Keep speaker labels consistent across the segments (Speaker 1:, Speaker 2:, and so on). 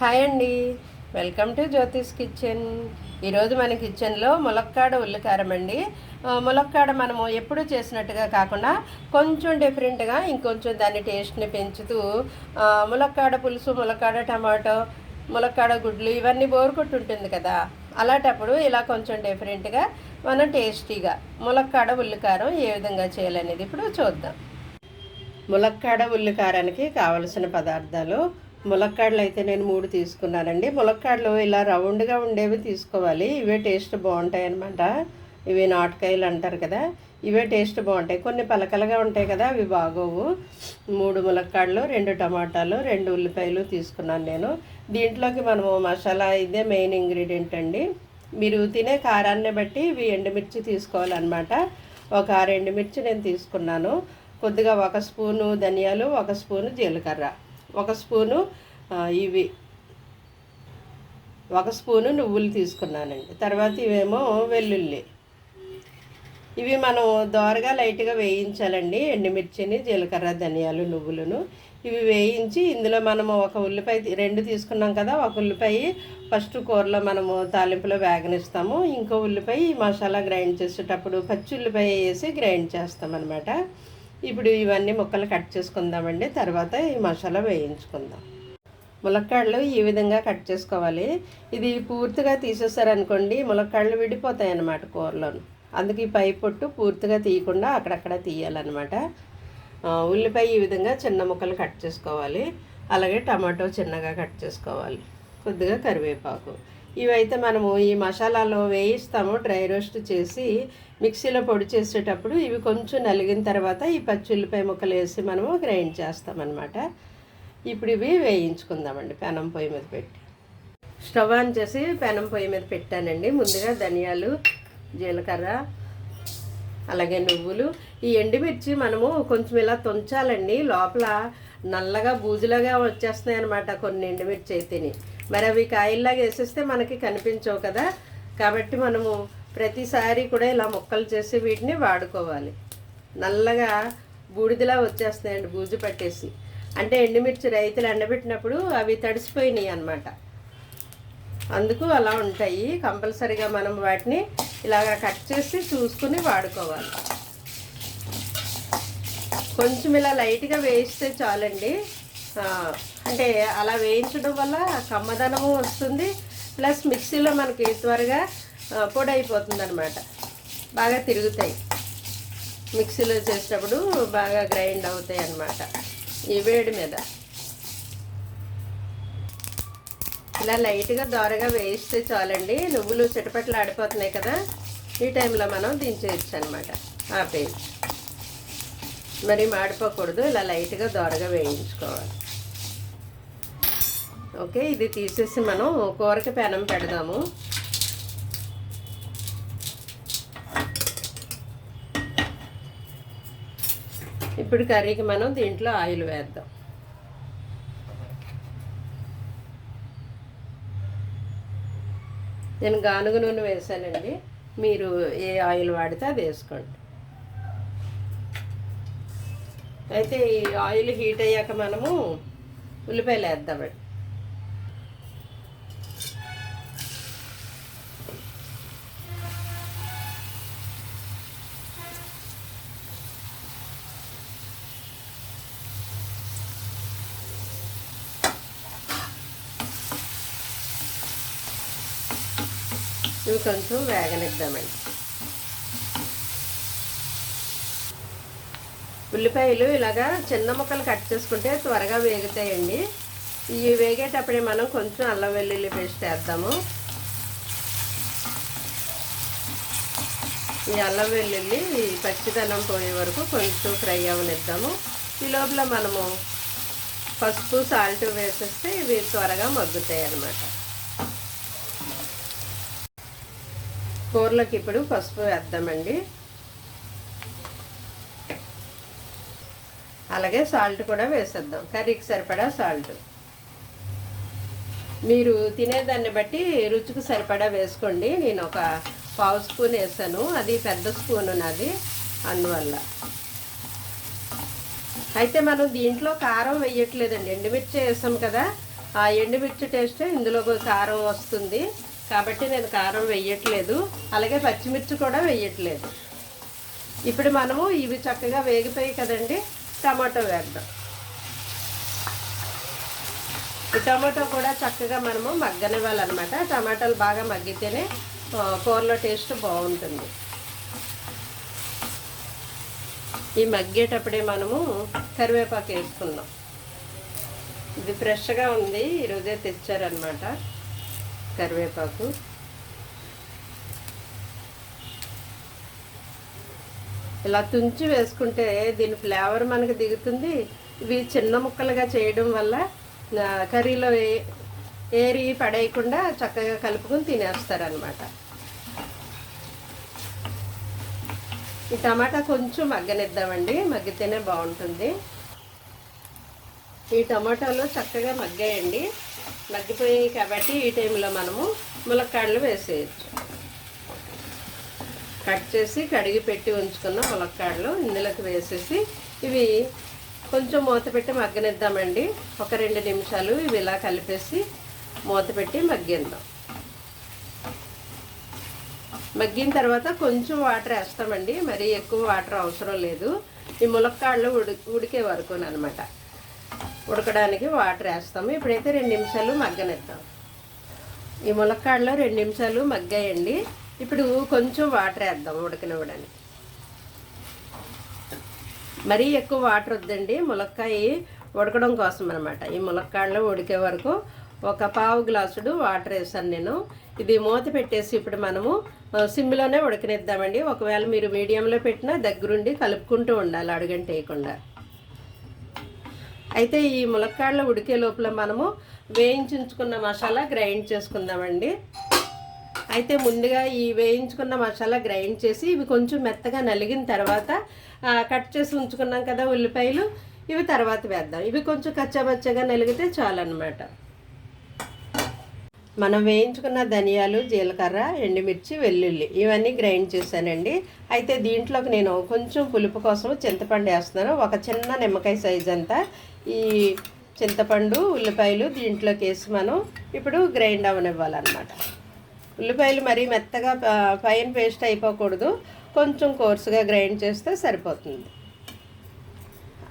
Speaker 1: Hi అండి. Welcome to Jyotish kitchen. ఈరోజు మన కిచెన్లో ములక్కాడ ఉల్లికారం అండి. ములక్కాడ మనము ఎప్పుడు చేసినట్టుగా కాకుండా కొంచెం డిఫరెంట్గా ఇంకొంచెం దాని టేస్ట్ని పెంచుతూ ములక్కాడ పులుసు ములక్కాడ టమాటో ములక్కాడ గుడ్లు ఇవన్నీ బోరు కొట్టుంటుంది కదా. అలాంటప్పుడు ఇలా కొంచెం డిఫరెంట్గా మనం టేస్టీగా ములక్కాడ ఉల్లికారం ఏ విధంగా చేయాలనేది ఇప్పుడు చూద్దాం. ములక్కాడ ఉల్లికారానికి కావలసిన పదార్థాలు ములక్కాడలు అయితే నేను మూడు తీసుకున్నానండి. ములక్కాడలు ఇలా రౌండ్గా ఉండేవి తీసుకోవాలి. ఇవే టేస్ట్ బాగుంటాయి అనమాట ఇవి నాటకాయలు అంటారు కదా ఇవే టేస్ట్ బాగుంటాయి. కొన్ని పలకలుగా ఉంటాయి కదా అవి బాగోవు. మూడు ములక్కాడలు రెండు టమాటాలు రెండు ఉల్లిపాయలు తీసుకున్నాను నేను. దీంట్లోకి మనము మసాలా ఇదే మెయిన్ ఇంగ్రీడియంట్ అండి. మీరు తినే కారాన్ని బట్టి ఇవి ఎండుమిర్చి తీసుకోవాలన్నమాట. ఒక ఆరు ఎండుమిర్చి నేను తీసుకున్నాను. కొద్దిగా ఒక స్పూను ధనియాలు ఒక స్పూను జీలకర్ర. ఒక స్పూను ఇవి. ఒక స్పూను నువ్వులు తీసుకున్నానండి. తర్వాత ఇవేమో వెల్లుల్లి. ఇవి మనం దోరగా లైట్గా వేయించాలండి. ఎండుమిర్చిని జీలకర్ర ధనియాలు నువ్వులను ఇవి వేయించి ఇందులో మనము ఒక ఉల్లిపాయ రెండు తీసుకున్నాం కదా ఒక ఉల్లిపాయ ఫస్ట్ కూరలో మనము తాలింపులో వేగనిస్తాము. ఇంకో ఉల్లిపాయ మసాలా గ్రైండ్ చేసేటప్పుడు పచ్చి ఉల్లిపాయ వేసి గ్రైండ్ చేస్తాం అనమాట ఇప్పుడు ఇవన్నీ ముక్కలు కట్ చేసుకుందామండి. తర్వాత ఈ మసాలా వేయించుకుందాం. ములక్కాడలు ఈ విధంగా కట్ చేసుకోవాలి. ఇది పూర్తిగా తీసేసారనుకోండి ములక్కాడలు విడిపోతాయి అన్నమాట కూరలోను. అందుకే ఈ పై పొట్టు పూర్తిగా తీయకుండా అక్కడక్కడ తీయాలన్నమాట. ఉల్లిపాయ ఈ విధంగా చిన్న ముక్కలు కట్ చేసుకోవాలి. అలాగే టమాటో చిన్నగా కట్ చేసుకోవాలి. కొద్దిగా కరివేపాకు. ఇవైతే మనము ఈ మసాలాలో వేయిస్తాము డ్రై రోస్ట్ చేసి మిక్సీలో పొడి చేసేటప్పుడు ఇవి కొంచెం నలిగిన తర్వాత ఈ పచ్చి ఉల్లిపాయ ముక్కలు వేసి మనము గ్రైండ్ చేస్తామన్నమాట. ఇప్పుడు ఇవి వేయించుకుందామండి పెనం పొయ్యి మీద పెట్టి. స్టవ్ ఆన్ చేసి పెనం పొయ్యి మీద పెట్టానండి. ముందుగా ధనియాలు జీలకర్ర అలాగే నువ్వులు ఈ ఎండుమిర్చి మనము కొంచెం ఇలా తుంచాలండి. లోపల నల్లగా బూజులాగా వచ్చేస్తున్నాయి అనమాట కొన్ని ఎండుమిర్చి అయితేని. మరి అవి కాయల్లాగా వేసేస్తే మనకి కనిపించవు కదా. కాబట్టి మనము ప్రతిసారి కూడా ఇలా ముక్కలు చేసి వీటిని వాడుకోవాలి. నల్లగా బూడిదలా వచ్చేస్తున్నాయండి బూజు పట్టేసి. అంటే ఎండుమిర్చి రైతులు ఎండబెట్టినప్పుడు అవి తడిసిపోయినాయి అన్నమాట. అందుకు అలా ఉంటాయి. కంపల్సరీగా మనం వాటిని ఇలాగ కట్ చేసి చూసుకుని వాడుకోవాలి. కొంచెం ఇలా లైట్గా వేయిస్తే చాలండి. అంటే అలా వేయించడం వల్ల కమ్మదనము వస్తుంది. ప్లస్ మిక్సీలో మనకి త్వరగా పొడి అయిపోతుంది అనమాట బాగా తిరుగుతాయి. మిక్సీలో చేసేటప్పుడు బాగా గ్రైండ్ అవుతాయి అన్నమాట ఈ వేడి మీద. ఇలా లైట్గా దోరగా వేయిస్తే చాలండి. నువ్వులు చిటపట్లు ఆడిపోతున్నాయి కదా ఈ టైంలో మనం దించేయచ్చు అనమాట ఆపేయచ్చు మరి మాడిపోకూడదు. ఇలా లైట్గా దోరగా వేయించుకోవాలి. ఓకే ఇది తీసేసి మనం కూరకి పెనం పెడదాము. ఇప్పుడు కర్రీకి మనం దీంట్లో ఆయిల్ వేద్దాం. నేను గానుగ నూనె వేసానండి. మీరు ఏ ఆయిల్ వాడితే అది వేసుకోండి. అయితే ఈ ఆయిల్ హీట్ అయ్యాక మనము ఉల్లిపాయలు వేద్దామండి. ఇవి కొంచెం వేగనిద్దామండి. ఉల్లిపాయలు ఇలాగా చిన్న ముక్కలు కట్ చేసుకుంటే త్వరగా వేగుతాయండి. ఇవి వేగేటప్పుడే మనం కొంచెం అల్లం వెల్లుల్లి పేస్ట్ వేద్దాము. ఈ అల్లం వెల్లుల్లి ఈ పచ్చిదనం పోయే వరకు కొంచెం ఫ్రై అవనిద్దాము. ఈ లోపల మనము పసుపు సాల్ట్ వేసేస్తే ఇవి త్వరగా మగ్గుతాయి అన్నమాట కూరలోకి ఇప్పుడు పసుపు వేద్దామండి. అలాగే సాల్ట్ కూడా వేసేద్దాం. కర్రీకి సరిపడా సాల్ట్. మీరు తినేదాన్ని బట్టి రుచికి సరిపడా వేసుకోండి. నేను ఒక పావు స్పూన్ వేసాను. అది పెద్ద స్పూన్ నాది అందువల్ల. అయితే మనం దీంట్లో కారం వేయట్లేదండి. ఎండుమిర్చి వేసాం కదా. ఆ ఎండుమిర్చి టేస్ట్ ఇందులో కారం వస్తుంది. కాబట్టి నేను కారం వేయట్లేదు. అలాగే పచ్చిమిర్చి కూడా వేయట్లేదు. ఇప్పుడు మనము ఇవి చక్కగా వేగిపోయి కదండి. టమాటో వేద్దాం. ఈ టమాటో కూడా చక్కగా మనము మగ్గనివ్వాలన్నమాట. టమాటాలు బాగా మగ్గితేనే కూరలో టేస్ట్ బాగుంటుంది. ఈ మగ్గేటప్పుడే మనము కరివేపాకు వేసుకుందాం. ఇది ఫ్రెష్గా ఉంది. ఈరోజే తెచ్చారనమాట కరివేపాకు. ఇలా తుంచి వేసుకుంటే దీని ఫ్లేవర్ మనకు దిగుతుంది. ఇవి చిన్న ముక్కలుగా చేయడం వల్ల కర్రీలో ఏరి పడేయకుండా చక్కగా కలుపుకొని తినేస్తారనమాట ఈ టమాటా కొంచెం మగ్గనిద్దామండి. మగ్గితేనే బాగుంటుంది. ఈ టమాటాలు చక్కగా మగ్గాయండి. మగ్గిపోయాయి కాబట్టి ఈ టైంలో మనము ములక్కాడలు వేసేయచ్చు. కట్ చేసి కడిగి పెట్టి ఉంచుకున్న ములక్కాడలు ఇందులోకి వేసేసి ఇవి కొంచెం మూత పెట్టి మగ్గనిద్దామండి. ఒక రెండు నిమిషాలు ఇవి ఇలా కలిపేసి మూత పెట్టి మగ్గిద్దాం మగ్గిన తర్వాత కొంచెం వాటర్ వేస్తామండి. మరీ ఎక్కువ వాటర్ అవసరం లేదు. ఈ ములక్కాడలు ఉడి ఉడికే వరకు అనమాట. ఉడకడానికి వాటర్ వేస్తాము. ఇప్పుడైతే రెండు నిమిషాలు మగ్గనిద్దాం. ఈ ములక్కాడలో రెండు నిమిషాలు మగ్గాయండి. ఇప్పుడు కొంచెం వాటర్ వేద్దాం ఉడకనివ్వడానికి. మరీ ఎక్కువ వాటర్ వద్దండి. ములక్కాయ ఉడకడం కోసం అనమాట ఈ ములక్కాడలో ఉడికే వరకు ఒక పావు గ్లాసుడు వాటర్ వేసాను నేను. ఇది మూత పెట్టేసి ఇప్పుడు మనము సిమ్లోనే ఉడకనిద్దామండి. ఒకవేళ మీరు మీడియంలో పెట్టినా దగ్గరుండి కలుపుకుంటూ ఉండాలి అడుగంట వేయకుండా అయితే ఈ ములక్కాడలు ఉడికే లోపల మనము వేయించుకున్న మసాలా గ్రైండ్ చేసుకుందామండి. అయితే ముందుగా ఈ వేయించుకున్న మసాలా గ్రైండ్ చేసి ఇవి కొంచెం మెత్తగా నలిగిన తర్వాత కట్ చేసి ఉంచుకున్నాం కదా ఉల్లిపాయలు ఇవి తర్వాత వేద్దాం. ఇవి కొంచెం కచ్చాబచ్చగా నలిగితే చాలన్నమాట. మనం వేయించుకున్న ధనియాలు జీలకర్ర ఎండుమిర్చి వెల్లుల్లి ఇవన్నీ గ్రైండ్ చేశానండి. అయితే దీంట్లోకి నేను కొంచెం పులుపు కోసం చింతపండు వేస్తున్నాను. ఒక చిన్న నిమ్మకాయ సైజ్ అంతా ఈ చింతపండు ఉల్లిపాయలు దీంట్లోకి వేసి మనం ఇప్పుడు గ్రైండ్ అవనివ్వాలన్నమాట. ఉల్లిపాయలు మరీ మెత్తగా పైన ఫైన్ పేస్ట్ అయిపోకూడదు. కొంచెం కోర్సుగా గ్రైండ్ చేస్తే సరిపోతుంది.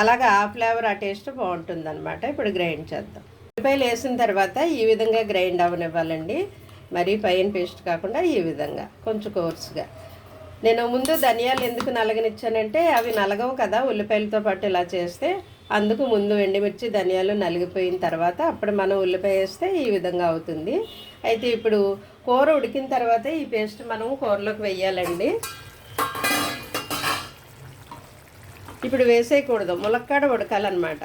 Speaker 1: అలాగా ఆ ఫ్లేవర్ ఆ టేస్ట్ బాగుంటుంది అనమాట ఇప్పుడు గ్రైండ్ చేద్దాం. ఉల్లిపాయలు వేసిన తర్వాత ఈ విధంగా గ్రైండ్ అవనివ్వాలండి. మరీ పైన పేస్ట్ కాకుండా ఈ విధంగా కొంచెం కోర్సుగా. నేను ముందు ధనియాలు ఎందుకు నలగనిచ్చానంటే అవి నలగవు కదా. ఉల్లిపాయలతో పాటు ఇలా చేస్తే అందుకు ముందు ఎండుమిర్చి ధనియాలు నలిగిపోయిన తర్వాత అప్పుడు మనం ఉల్లిపాయ వేస్తే ఈ విధంగా అవుతుంది. అయితే ఇప్పుడు కూర ఉడికిన తర్వాత ఈ పేస్ట్ మనం కూరలోకి వెయ్యాలండి ఇప్పుడు వేసేయకూడదు. ములక్కాడ ఉడకాలన్నమాట.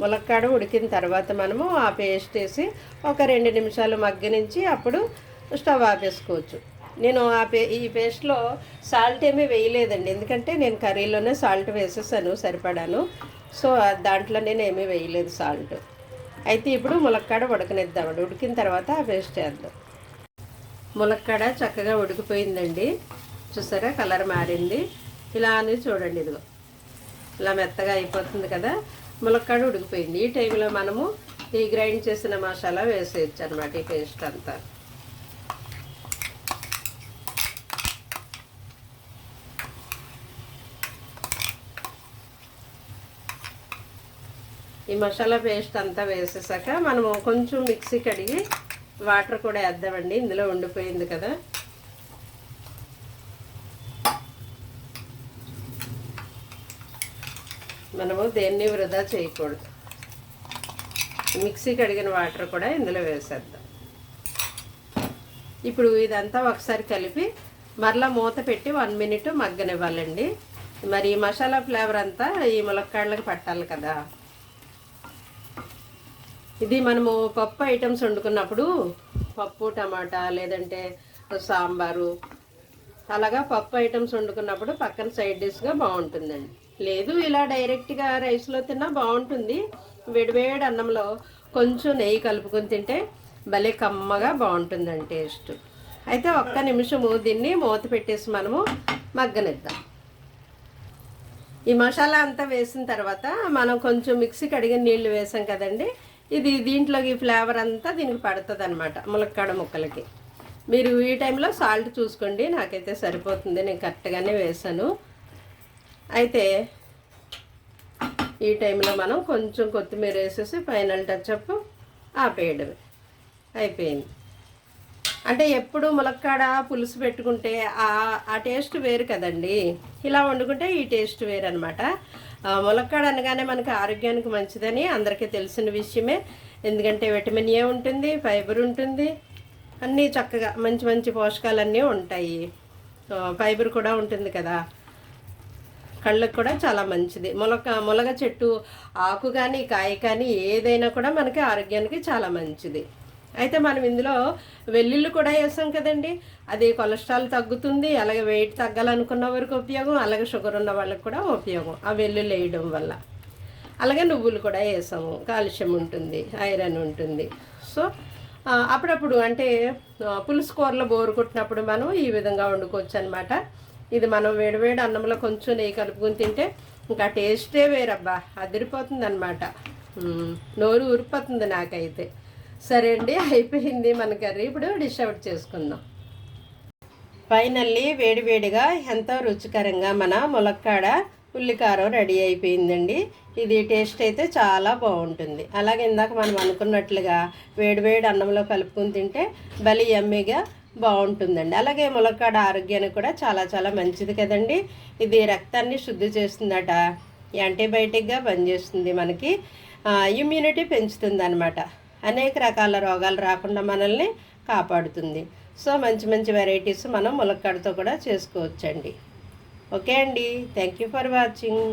Speaker 1: ములక్కాడ ఉడికిన తర్వాత మనము ఆ పేస్ట్ వేసి ఒక రెండు నిమిషాలు మగ్గనించి అప్పుడు స్టవ్ ఆపేసుకోవచ్చు. నేను ఆ పే ఈ పేస్ట్లో సాల్ట్ ఏమీ వేయలేదండి. ఎందుకంటే నేను కర్రీలోనే సాల్ట్ వేసేసాను సరిపడాను. సో దాంట్లో నేను ఏమీ వేయలేదు సాల్ట్. అయితే ఇప్పుడు ములక్కాడ ఉడకనిద్దామండి. ఉడికిన తర్వాత ఆ పేస్ట్ వేద్దాం ములక్కాడ చక్కగా ఉడికిపోయిందండి. చూసారా? కలర్ మారింది. ఇలా అని చూడండి ఇదిగో. ఇలా మెత్తగా అయిపోతుంది కదా. ములక్కాడ ఉడికిపోయింది. ఈ టైంలో మనము ఈ గ్రైండ్ చేసిన మసాలా వేసేయచ్చు అనమాట ఈ పేస్ట్ అంతా. ఈ మసాలా పేస్ట్ అంతా వేసేసాక మనము కొంచెం మిక్సీ కడిగి వాటర్ కూడా వేద్దామండి. ఇందులో ఉండిపోయింది కదా. మనము దేన్ని వృధా చేయకూడదు. మిక్సీ కడిగిన వాటర్ కూడా ఇందులో వేసేద్దాం. ఇప్పుడు ఇదంతా ఒకసారి కలిపి మరలా మూత పెట్టి వన్ మినిట్ మగ్గనివ్వాలండి. మరి ఈ మసాలా ఫ్లేవర్ అంతా ఈ ములక్కాళ్ళకి పట్టాలి కదా. ఇది మనము పప్పు ఐటమ్స్ వండుకున్నప్పుడు పప్పు టమాటా లేదంటే సాంబారు అలాగా పప్పు ఐటమ్స్ వండుకున్నప్పుడు పక్కన సైడ్ డిష్గా బాగుంటుందండి. లేదు ఇలా డైరెక్ట్గా రైస్లో తిన్నా బాగుంటుంది. వేడివేడి అన్నంలో కొంచెం నెయ్యి కలుపుకొని తింటే భలే కమ్మగా బాగుంటుందండి టేస్ట్. అయితే ఒక్క నిమిషము దీన్ని మూత పెట్టేసి మనము మగ్గనిద్దాం. ఈ మసాలా అంతా వేసిన తర్వాత మనం కొంచెం మిక్సీ కడిగిన నీళ్ళు వేసాం కదండి ఇది దీంట్లోకి ఫ్లేవర్ అంతా దీనికి పడుతుంది అనమాట ములక్కాడ ముక్కలకి. మీరు ఈ టైంలో సాల్ట్ చూసుకోండి నాకైతే సరిపోతుంది నేను కరెక్ట్గానే వేసాను. అయితే ఈ టైంలో మనం కొంచెం కొత్తిమీర వేసేసి ఫైనల్ టచ్అప్ ఆపేయడమే. అయిపోయింది. అంటే ఎప్పుడు ములక్కాడ పులుసు పెట్టుకుంటే ఆ ఆ టేస్ట్ వేరు కదండి. ఇలా వండుకుంటే ఈ టేస్ట్ వేరు అనమాట ములక్కాడ అనగానే మనకి ఆరోగ్యానికి మంచిదని అందరికీ తెలిసిన విషయమే. ఎందుకంటే విటమిన్ ఏ ఉంటుంది ఫైబర్ ఉంటుంది అన్నీ చక్కగా మంచి మంచి పోషకాలన్నీ ఉంటాయి. ఫైబర్ కూడా ఉంటుంది కదా. కళ్ళకు కూడా చాలా మంచిది. ములక ములగ చెట్టు ఆకు కానీ కాయ కానీ ఏదైనా కూడా మనకి ఆరోగ్యానికి చాలా మంచిది. అయితే మనం ఇందులో వెల్లుల్లి కూడా వేసాం కదండి. అది కొలెస్ట్రాల్ తగ్గుతుంది అలాగే వెయిట్ తగ్గాలనుకున్న వరకు ఉపయోగం అలాగే షుగర్ ఉన్న వాళ్ళకి కూడా ఉపయోగం ఆ వెల్లుల్లి వేయడం వల్ల. అలాగే నువ్వులు కూడా వేసాము కాల్షియం ఉంటుంది ఐరన్ ఉంటుంది. సో అప్పుడప్పుడు అంటే పులుసు కూరలో బోరు కొట్టినప్పుడు మనం ఈ విధంగా వండుకోవచ్చు అనమాట ఇది మనం వేడివేడి అన్నంలో కొంచెం నెయ్యి కలుపుకొని తింటే ఇంకా టేస్టే వేరబ్బా అదిరిపోతుంది అనమాట నోరు ఊరిపోతుంది నాకైతే. సరే అండి అయిపోయింది మన కర్రీ. ఇప్పుడు డిష్ అవుట్ చేసుకుందాం. ఫైనల్లీ వేడివేడిగా ఎంతో రుచికరంగా మన ములక్కాడ ఉల్లికారం రెడీ అయిపోయిందండి. ఇది టేస్ట్ అయితే చాలా బాగుంటుంది. అలాగే ఇందాక మనం అనుకున్నట్లుగా వేడివేడి అన్నంలో కలుపుకొని తింటే బలి ఎమ్మిగా బాగుంటుందండి. అలాగే ములక్కాడ ఆరోగ్యానికి కూడా చాలా చాలా మంచిది కదండి. ఇది రక్తాన్ని శుద్ధి చేస్తుందట. యాంటీబయాటిక్గా పనిచేస్తుంది మనకి. ఇమ్యూనిటీ పెంచుతుంది అనమాట అనేక రకాల రోగాలు రాకుండా మనల్ని కాపాడుతుంది. సో మంచి మంచి వెరైటీస్ మనం ములక్కాడతో కూడా చేసుకోవచ్చండి. ఓకే అండి. Thank you for watching.